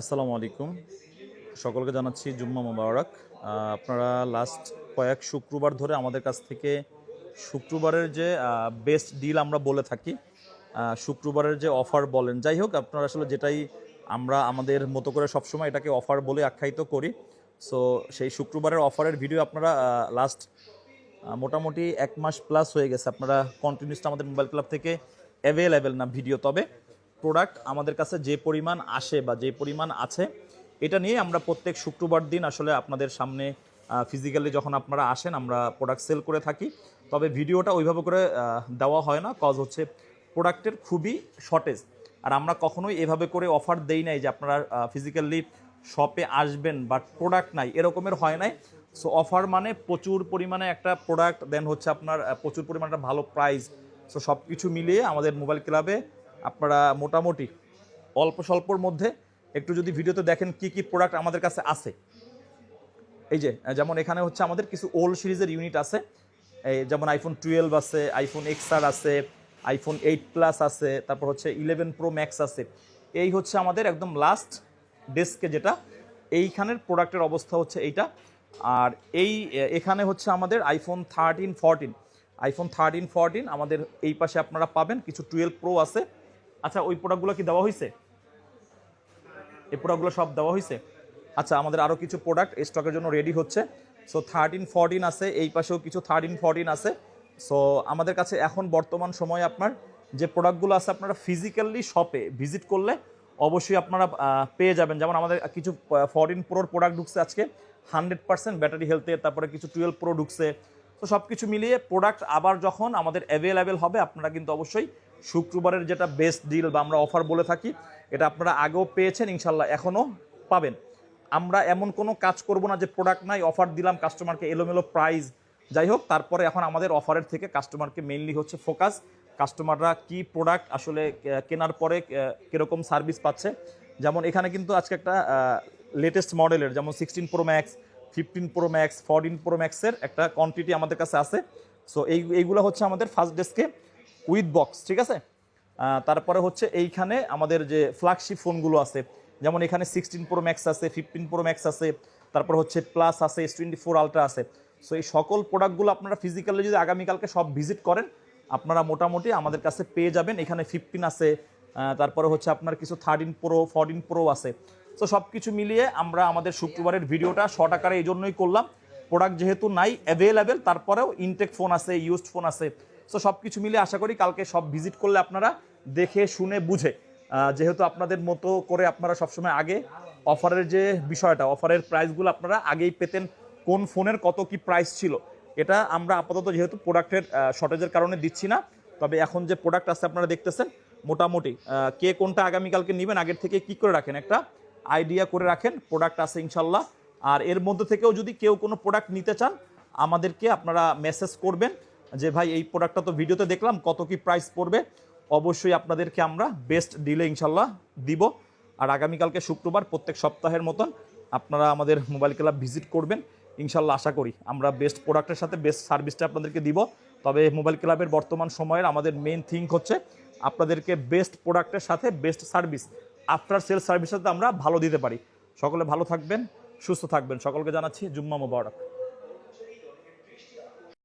আসসালামু আলাইকুম। সকলকে জানাচ্ছি জুম্মা মোবারক। আপনারা লাস্ট কয়েক শুক্রবার ধরে আমাদের কাছ থেকে শুক্রবারের যে বেস্ট ডিল আমরা বলে থাকি শুক্রবারের যে অফার বলেন, যাই হোক, আপনারা আসলে যেটাই আমরা আমাদের মতো করে সবসময় এটাকে অফার বলে আখ্যায়িত করি। সো সেই শুক্রবারের অফারের ভিডিও আপনারা লাস্ট মোটামুটি এক মাস প্লাস হয়ে গেছে। আপনারা কন্টিনিউসটা আমাদের মোবাইল ক্লাব থেকে অ্যাভেলেবেল না ভিডিও তবে। প্রোডাক্ট আমাদের কাছে যে পরিমাণ আসে বা যে পরিমাণ আছে, এটা নিয়ে আমরা প্রত্যেক শুক্রবার দিন আসলে আপনাদের সামনে ফিজিক্যালি যখন আপনারা আসেন, আমরা প্রোডাক্ট সেল করে থাকি। তবে ভিডিওটা ওইভাবে করে দেওয়া হয় না কজ হচ্ছে প্রোডাক্টের খুবই শর্টেজ আর আমরা কখনোই এভাবে করে অফার দেই নাই যে আপনারা ফিজিক্যালি শপে আসবেন বাট প্রোডাক্ট নাই, এরকমের হয় নাই। সো অফার মানে প্রচুর পরিমাণে একটা প্রোডাক্ট দেন হচ্ছে আপনার প্রচুর পরিমাণে একটা ভালো প্রাইস সো সব কিছু মিলিয়ে আমাদের মোবাইল ক্লাবে আপনারা মোটামুটি অল্প স্বল্পর মধ্যে একটু যদি ভিডিওতে দেখেন কি কি প্রোডাক্ট আমাদের কাছে আছে। এই যে যেমন এখানে হচ্ছে আমাদের কিছু ওল্ড সিরিজের ইউনিট আছে। এই যেমন আইফোন টুয়েলভ আছে আইফোন এক্সআর আছে আইফোন এইট প্লাস আছে, তারপর হচ্ছে ইলেভেন প্রো ম্যাক্স আছে। এই হচ্ছে আমাদের একদম লাস্ট ডেস্কে যেটা, এইখানের প্রোডাক্টের অবস্থা হচ্ছে এইটা। আর এই এখানে হচ্ছে আমাদের iPhone thirteen fourteen iPhone thirteen fourteen আমাদের এই পাশে আপনারা পাবেন, কিছু টুয়েলভ প্রো আছে। আচ্ছা ওই প্রোডাক্টগুলো কি দেওয়া হয়েছে এই প্রোডাক্টগুলো সব দেওয়া হয়েছে আচ্ছা আমাদের আরও কিছু প্রোডাক্ট স্টকের জন্য রেডি হচ্ছে। সো থার্টিন ফোরটিন আছে, এই পাশেও কিছু থার্টিন ফোরটিন আছে। সো আমাদের কাছে এখন বর্তমান সময়ে আপনার যে প্রোডাক্টগুলো আছে, আপনারা ফিজিক্যালি শপে ভিজিট করলে অবশ্যই আপনারা পেয়ে যাবেন। যেমন আমাদের কিছু ফোরটিন প্রোর প্রোডাক্ট ঢুকছে আজকে হান্ড্রেড পার্সেন্ট ব্যাটারি হেলথে তারপরে কিছু টুয়েলভ প্রো ঢুকছে। তো সব কিছু মিলিয়ে প্রোডাক্ট আবার যখন আমাদের অ্যাভেলেবেল হবে, আপনারা কিন্তু অবশ্যই শুক্রবারের যেটা বেস্ট ডিল বা আমরা অফার বলে থাকি, এটা আপনারা আগেও পেয়েছেন ইনশাল্লাহ এখনও পাবেন। আমরা এমন কোনো কাজ করব না যে প্রোডাক্ট নাই অফার দিলাম কাস্টমারকে এলোমেলো প্রাইস যাই হোক, তারপরে এখন আমাদের অফারের থেকে কাস্টমারকে মেইনলি হচ্ছে ফোকাস কাস্টমাররা কি প্রোডাক্ট আসলে কেনার পরে কীরকম সার্ভিস পাচ্ছে। যেমন এখানে কিন্তু আজকে একটা লেটেস্ট মডেলের যেমন sixteen pro max fifteen pro max fourteen pro ম্যাক্সের একটা কোয়ান্টিটি আমাদের কাছে আছে। সো এই, এইগুলো হচ্ছে আমাদের ফার্স্ট ডেস্কে উইথ বক্স, ঠিক আছে? তারপরে হচ্ছে এইখানে আমাদের যে ফ্ল্যাগশিপ ফোনগুলো আছে, যেমন এখানে সিক্সটিন প্রো ম্যাক্স আছে ফিফটিন প্রো ম্যাক্স আছে, তারপর হচ্ছে প্লাস আছে এস টোয়েন্টি ফোর আলট্রা আছে। সো এই সকল প্রোডাক্টগুলো আপনারা ফিজিক্যালি যদি আগামীকালকে সব ভিজিট করেন, আপনারা মোটামুটি আমাদের কাছে পেয়ে যাবেন। এখানে ফিফটিন আছে তারপরে হচ্ছে আপনার কিছু থার্টিন প্রো ফোরটিন প্রো আছে। তো সব কিছু মিলিয়ে আমরা আমাদের শুক্রবারের ভিডিওটা শর্ট আকারে এই জন্যই করলাম। প্রোডাক্ট যেহেতু নাই অ্যাভেলেবেল তারপরেও ইনটেক ফোন আছে ইউজড ফোন আছে। সো সব কিছু মিলিয়ে আশা করি কালকে সব ভিজিট করলে আপনারা দেখে, শুনে, বুঝে। যেহেতু আপনাদের মতো করে আপনারা সবসময় আগে অফারের যে বিষয়টা, অফারের প্রাইসগুলো আপনারা আগেই পেতেন, কোন ফোনের কত কি প্রাইস ছিল, এটা আমরা আপাতত যেহেতু প্রোডাক্টের শর্টেজের কারণে দিচ্ছি না, তবে এখন যে প্রোডাক্ট আছে আপনারা দেখতেছেন, মোটামুটি কে কোনটা আগামীকালকে নেবেন, আগের থেকে কি করে রাখেন, একটা আইডিয়া করে রাখেন প্রোডাক্ট আছে ইনশাল্লাহ। আর এর মধ্যে থেকেও যদি কেউ কোনো প্রোডাক্ট নিতে চান, আমাদেরকে আপনারা মেসেজ করবেন যে ভাই, এই প্রোডাক্টটা তো ভিডিওতে দেখলাম, কত কি প্রাইস পড়বে? অবশ্যই আপনাদেরকে আমরা বেস্ট ডিলে ইনশাল্লাহ দিব। আর আগামীকালকে শুক্রবার প্রত্যেক সপ্তাহের মতন আপনারা আমাদের মোবাইল ক্লাব ভিজিট করবেন। ইনশাল্লাহ আশা করি আমরা বেস্ট প্রোডাক্টের সাথে বেস্ট সার্ভিসটা আপনাদেরকে দিব। তবে মোবাইল ক্লাবের বর্তমান সময়ের আমাদের মেন থিঙ্ক হচ্ছে আপনাদেরকে বেস্ট প্রোডাক্টের সাথে best service after sale service সাথে আমরা ভালো দিতে পারি। সকলে ভালো থাকবেন, সুস্থ থাকবেন। সকলকে জানাচ্ছি জুম্মা মোবারক।